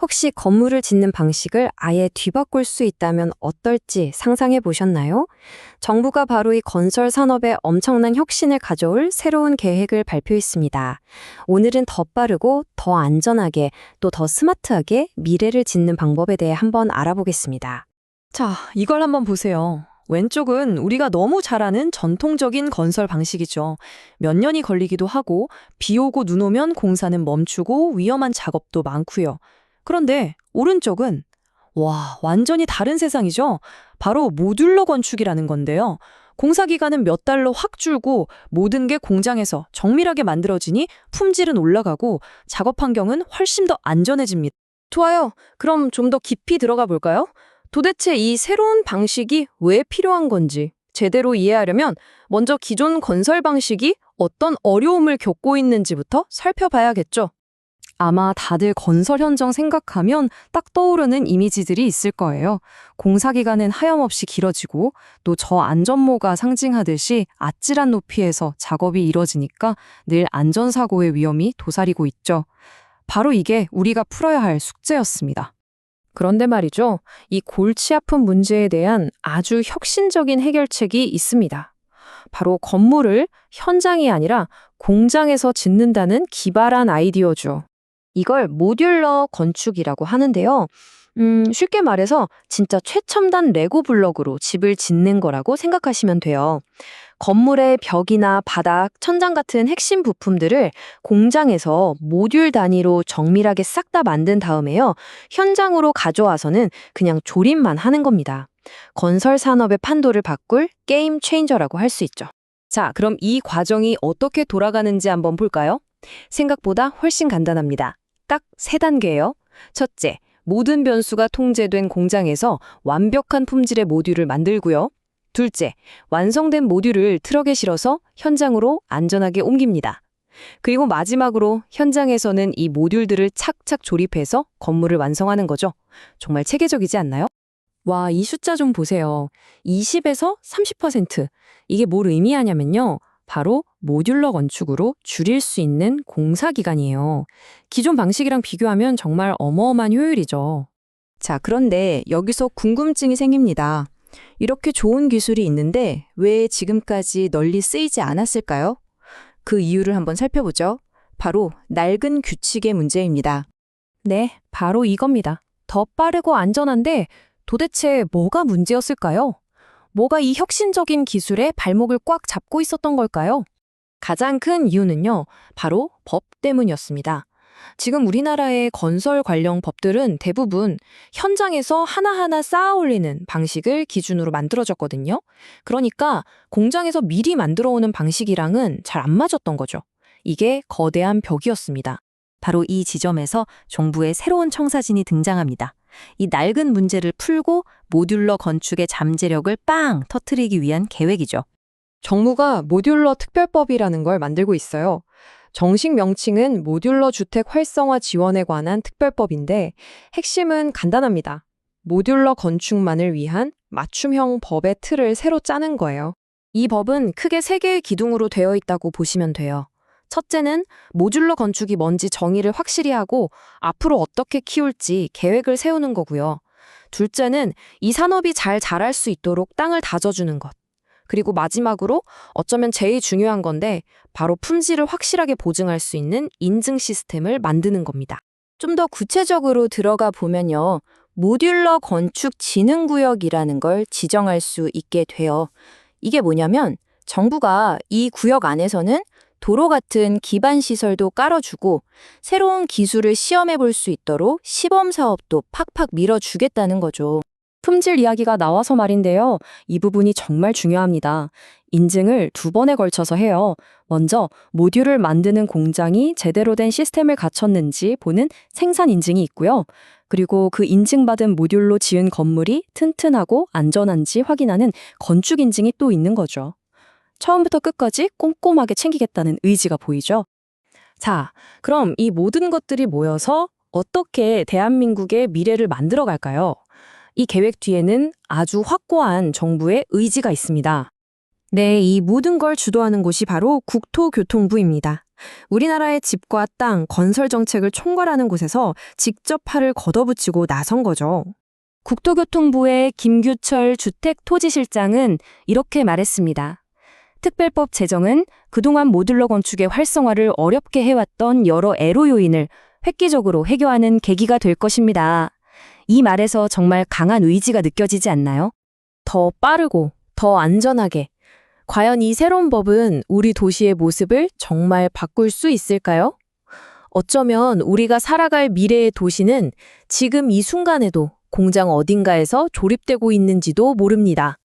혹시 건물을 짓는 방식을 아예 뒤바꿀 수 있다면 어떨지 상상해 보셨나요? 정부가 바로 이 건설 산업에 엄청난 혁신을 가져올 새로운 계획을 발표했습니다. 오늘은 더 빠르고 더 안전하게 또 더 스마트하게 미래를 짓는 방법에 대해 한번 알아보겠습니다. 자, 이걸 한번 보세요. 왼쪽은 우리가 너무 잘 아는 전통적인 건설 방식이죠. 몇 년이 걸리기도 하고 비 오고 눈 오면 공사는 멈추고 위험한 작업도 많고요. 그런데 오른쪽은 와, 완전히 다른 세상이죠. 바로 모듈러 건축이라는 건데요. 공사 기간은 몇 달로 확 줄고 모든 게 공장에서 정밀하게 만들어지니 품질은 올라가고 작업 환경은 훨씬 더 안전해집니다. 좋아요. 그럼 좀 더 깊이 들어가 볼까요? 도대체 이 새로운 방식이 왜 필요한 건지 제대로 이해하려면 먼저 기존 건설 방식이 어떤 어려움을 겪고 있는지부터 살펴봐야겠죠. 아마 다들 건설 현장 생각하면 딱 떠오르는 이미지들이 있을 거예요. 공사 기간은 하염없이 길어지고 또 저 안전모가 상징하듯이 아찔한 높이에서 작업이 이뤄지니까 늘 안전사고의 위험이 도사리고 있죠. 바로 이게 우리가 풀어야 할 숙제였습니다. 그런데 말이죠. 이 골치 아픈 문제에 대한 아주 혁신적인 해결책이 있습니다. 바로 건물을 현장이 아니라 공장에서 짓는다는 기발한 아이디어죠. 이걸 모듈러 건축이라고 하는데요. 음, 쉽게 말해서 진짜 최첨단 레고 블럭으로 집을 짓는 거라고 생각하시면 돼요. 건물의 벽이나 바닥, 천장 같은 핵심 부품들을 공장에서 모듈 단위로 정밀하게 싹 다 만든 다음에요. 현장으로 가져와서는 그냥 조립만 하는 겁니다. 건설 산업의 판도를 바꿀 게임 체인저라고 할 수 있죠. 자, 그럼 이 과정이 어떻게 돌아가는지 한번 볼까요? 생각보다 훨씬 간단합니다. 딱 세 단계예요. 첫째, 모든 변수가 통제된 공장에서 완벽한 품질의 모듈을 만들고요. 둘째, 완성된 모듈을 트럭에 실어서 현장으로 안전하게 옮깁니다. 그리고 마지막으로 현장에서는 이 모듈들을 착착 조립해서 건물을 완성하는 거죠. 정말 체계적이지 않나요? 와, 이 숫자 좀 보세요. 20에서 30%. 이게 뭘 의미하냐면요. 바로 모듈러 건축으로 줄일 수 있는 공사 기간이에요. 기존 방식이랑 비교하면 정말 어마어마한 효율이죠. 자, 그런데 여기서 궁금증이 생깁니다. 이렇게 좋은 기술이 있는데 왜 지금까지 널리 쓰이지 않았을까요? 그 이유를 한번 살펴보죠. 바로 낡은 규칙의 문제입니다. 네, 바로 이겁니다. 더 빠르고 안전한데 도대체 뭐가 문제였을까요? 뭐가 이 혁신적인 기술에 발목을 꽉 잡고 있었던 걸까요? 가장 큰 이유는요, 바로 법 때문이었습니다. 지금 우리나라의 건설 관련 법들은 대부분 현장에서 하나하나 쌓아 올리는 방식을 기준으로 만들어졌거든요. 그러니까 공장에서 미리 만들어 오는 방식이랑은 잘 안 맞았던 거죠. 이게 거대한 벽이었습니다. 바로 이 지점에서 정부의 새로운 청사진이 등장합니다. 이 낡은 문제를 풀고 모듈러 건축의 잠재력을 빵 터트리기 위한 계획이죠. 정부가 모듈러 특별법이라는 걸 만들고 있어요. 정식 명칭은 모듈러 주택 활성화 지원에 관한 특별법인데 핵심은 간단합니다. 모듈러 건축만을 위한 맞춤형 법의 틀을 새로 짜는 거예요. 이 법은 크게 세 개의 기둥으로 되어 있다고 보시면 돼요. 첫째는 모듈러 건축이 뭔지 정의를 확실히 하고 앞으로 어떻게 키울지 계획을 세우는 거고요. 둘째는 이 산업이 잘 자랄 수 있도록 땅을 다져주는 것. 그리고 마지막으로 어쩌면 제일 중요한 건데 바로 품질을 확실하게 보증할 수 있는 인증 시스템을 만드는 겁니다. 좀 더 구체적으로 들어가 보면요. 모듈러 건축 지능 구역이라는 걸 지정할 수 있게 돼요. 이게 뭐냐면 정부가 이 구역 안에서는 도로 같은 기반 시설도 깔아주고 새로운 기술을 시험해 볼 수 있도록 시범 사업도 팍팍 밀어주겠다는 거죠. 품질 이야기가 나와서 말인데요. 이 부분이 정말 중요합니다. 인증을 두 번에 걸쳐서 해요. 먼저 모듈을 만드는 공장이 제대로 된 시스템을 갖췄는지 보는 생산 인증이 있고요. 그리고 그 인증받은 모듈로 지은 건물이 튼튼하고 안전한지 확인하는 건축 인증이 또 있는 거죠. 처음부터 끝까지 꼼꼼하게 챙기겠다는 의지가 보이죠. 자, 그럼 이 모든 것들이 모여서 어떻게 대한민국의 미래를 만들어 갈까요? 이 계획 뒤에는 아주 확고한 정부의 의지가 있습니다. 네, 이 모든 걸 주도하는 곳이 바로 국토교통부입니다. 우리나라의 집과 땅, 건설 정책을 총괄하는 곳에서 직접 팔을 걷어붙이고 나선 거죠. 국토교통부의 김규철 주택토지실장은 이렇게 말했습니다. 특별법 제정은 그동안 모듈러 건축의 활성화를 어렵게 해왔던 여러 애로 요인을 획기적으로 해결하는 계기가 될 것입니다. 이 말에서 정말 강한 의지가 느껴지지 않나요? 더 빠르고 더 안전하게. 과연 이 새로운 법은 우리 도시의 모습을 정말 바꿀 수 있을까요? 어쩌면 우리가 살아갈 미래의 도시는 지금 이 순간에도 공장 어딘가에서 조립되고 있는지도 모릅니다.